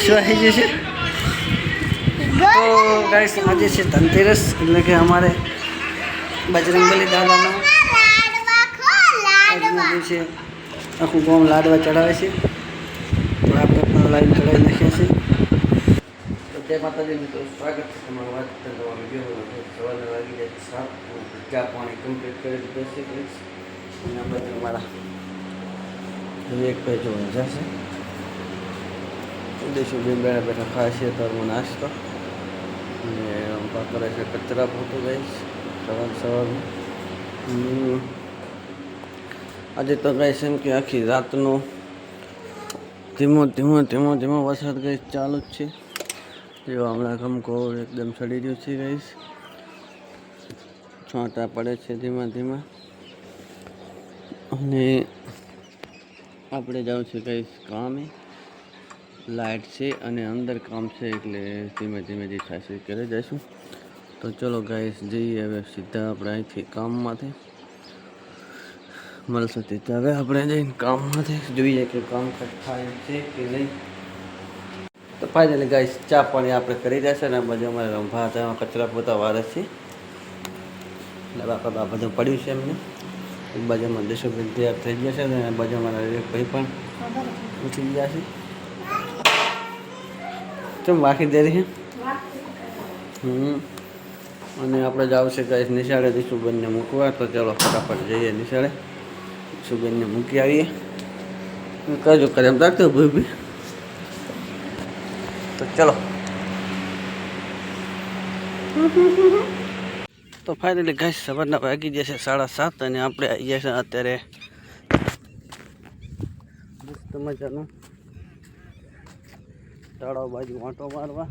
શું આવી જશે? તો ગાઈસ આજે છે ધનતેરસ, એટલે કે અમારે બજરંગબલી દાદાનો આજના દિવસે આખું ગામ લાડવા ચડાવે છે. તો આપણે પણ લાઈન ચડાવી નાખ્યા છે. તો જય માતાજી મિત્રો, સ્વાગત છે તમારું વાત કરવા વીડિયો સવારના વાગી જાય સાત. ચા પાણી કમ્પ્લીટ કરી દીધું છે અને આપણે તમારા વિવેકભાઈ જોવા જશે ઉદેશી બેન બેઠા બેઠા ખાય છે તરનો નાસ્તો અને અંબા કરે છે કચરા પૂરતું ગઈશ સવાર સવારમાં આજે તો ગાઈશ એમ કે આખી રાતનો ધીમો ધીમો ધીમો ધીમો વરસાદ ગઈ ચાલુ જ છે જો હમણાં ગમકો એકદમ સડી રહ્યું છે ગઈશ છાંટા પડે છે ધીમા ધીમા અને આપણે જાઉં છે ગઈશ કામે લાઇટ છે અને અંદર કામ છે એટલે ધીમે ધીમે જે એ કરી જઈશું તો ચલો ગાઈસ જઈએ હવે સીધા આપણે અહીંથી કામમાંથી. મળશે તે હવે આપણે જઈને કામમાંથી. જોઈએ કે કામ થાય છે કે નહીં. તો ફાઇનલી ગાઈસ ચા પાણી આપણે કરી જશે અને બધું અમારે રંભા હતા કચરા પોતા વારે છે. એટલે બાપા બધું પડ્યું છે એમને. એક બાજુમાં દેશોભાઈ તૈયાર થઈ ગયા છે અને બાજુમાં ભાઈ પણ ઉઠી ગયા છે. કેમ બાકી દે રહી હમ. અને આપણે જાવ છે ગાઈસ નિશાળે દિશુબેનને મૂકવા. તો ચાલો ફટાફટ જઈએ નિશાળે. દિશુબેનને મૂકી આવીએ. કહેજો કરે એમ રાખતો ભાઈ. તો ચલો. તો ફાઇનલી ગાઈસ સવારના વાગી જશે સાડા સાત અને આપણે આવી જશે અત્યારે. મસ્ત મજાનું. તળાવ બાજુ વાંટો મારવા.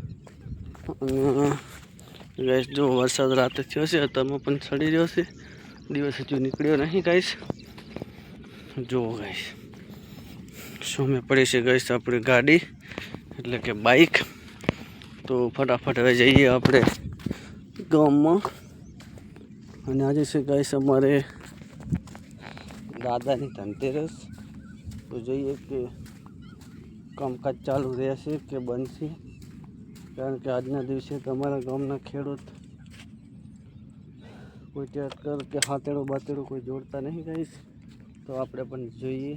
અને ગાઈસ જો વરસાદ રાતે થયો છે તમે પણ ચડી રહ્યો છે. દિવસ હજુ નીકળ્યો નહીં ગાઈશ જુઓ ગઈશ શું મેં પડી છે ગઈશ આપણી ગાડી. એટલે કે બાઈક તો ફટાફટ હવે જઈએ આપણે ગામમાં. અને આજે છે ગાઈસ અમારે દાદાની ધનતેરસ. તો જોઈએ કે કામકાજ ચાલુ રહેશે કે બનશે? કારણ કે આજના દિવસે તમારા ગામના ખેડૂત કોઈ ટ્રેક્ટર કે હાથેડો બાતેડો કોઈ જોડતા નહીં ગાઈશ? તો આપણે પણ જોઈએ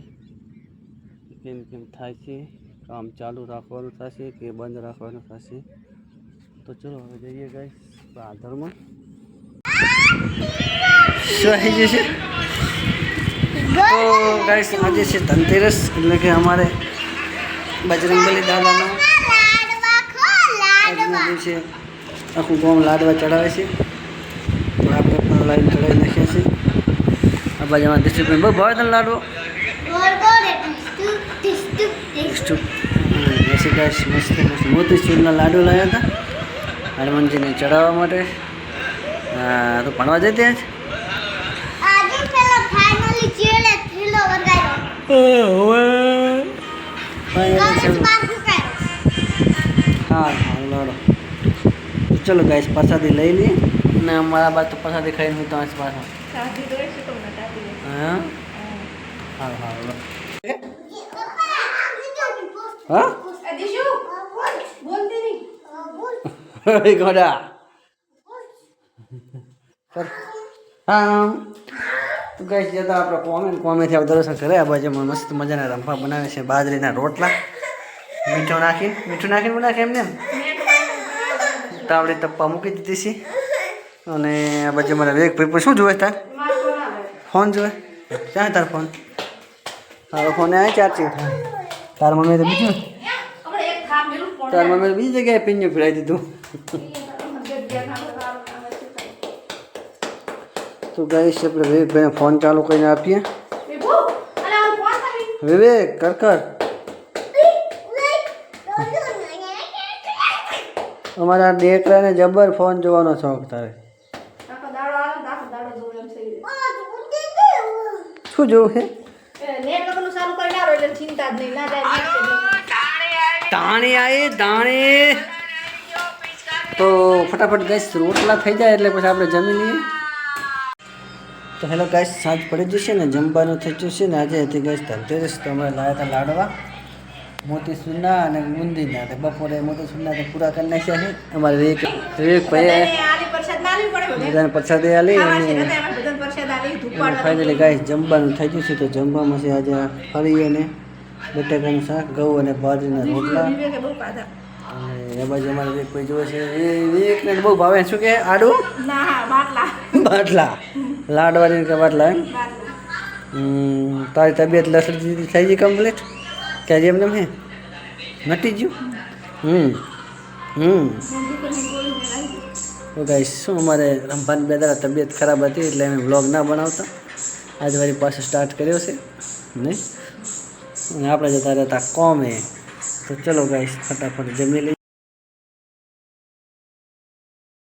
કે કેમ કેમ થાય છે, કામ ચાલુ રાખવાનું થશે કે બંધ રાખવાનું થશે? તો ચલો હવે જઈએ ગાઈશ આધારમાં શું આવી જશે તો ગાઈસ આજે છે ધનતેરસ, એટલે કે અમારે બજરંગબલી દાદાનો. આજના દિવસે આખું ગામ લાડવા ચડાવે છે. તો આપણે પણ લાઈન ચડાવી નાખ્યા છે. આ બાજુમાં ડિસ્ટ્રિક્ટ બહુ ભાવે તને લાડવો? ગાઈસ મસ્ત મસ્ત. લાડુ લાવ્યા હતા. હનુમાનજીને ચડાવવા માટે. હા તો ભણવા જતી આજ? હા હા લાડો. તો ચલો ગાઈસ પ્રસાદી લઈ લઈ અને અમારા બાદ તો પ્રસાદી ખાઈને હું તમારી પાસે હા? હા. હા હે ગોડા. હા તો ગાઈસ જતા આપણે કોમે કોમેથી આવ દર્શન કર્યા બાજુ મસ્ત મજાના રંફા બનાવે છે, બાજરીના રોટલા. મીઠું નાખી મીઠું નાખીને બનાવે એમને? એમ તાવડી તપ્પા મૂકી દીધી છે. અને આ બાજુ મારા વેગ ભાઈ શું જોવે તાર? ફોન જોવે? ક્યાં તાર ફોન? તારો ફોન આવે ચાર ચીજ તાર મમ્મી તો બીજું? તાર મમ્મી તો બીજી જગ્યાએ પીન્યું પીડાઈ દીધું. તો ગાઈશ આપણે વિવેકભાઈને ફોન ચાલુ કરીને આપીએ. વિવેક કર. કર અમારા દેકરાને જબર ફોન જોવાનો શોખ તારે. શું જોવું છે તાણે આવી તાણે તો ફટાફટ ગેસ રોટલા થઈ જાય એટલે પછી આપણે જમી લઈએ. તો હેલો ગાઈસ સાંજ પડી જશે ને જમવાનું થઈ જશે ને આજે હતી ગાઈસ ધનતેરસ તો અમે લાવ્યા હતા લાડવા. મોતી સુના અને બુંદીના તે બપોરે મોતી સુના તો પૂરા કરી નાખ્યા છે. અમારે વિવેક વિવેક ભાઈ બધાને પ્રસાદી આલી અને ફાઇનલી ગાઈસ જમવાનું થઈ ગયું છે તો જમવામાં છે આજે ફરી અને બટાકાનું શાક ઘઉં અને બાજરીના રોટલા. અને એ બાજુ અમારે વિવેક ભાઈ જોવે છે એ તો બહુ ભાવે શું કે આડું? બાટલા. લાડવાની કે બાટલા એમ? તારી તબિયત લસડી થઈ ગઈ કમ્પ્લીટ કે હજી એમને એમ હે? મટી ગયું? હમ હમ. તો ગાઈસ શું અમારે રંભાની બે દાડા તબિયત ખરાબ હતી એટલે અમે વ્લોગ ના બનાવતા. આજે મારી પાસે સ્ટાર્ટ કર્યો છે, નહીં? અને આપણે જતા રહેતા કોમે. તો ચલો ગાઈશ ફટાફટ જમી લઈએ.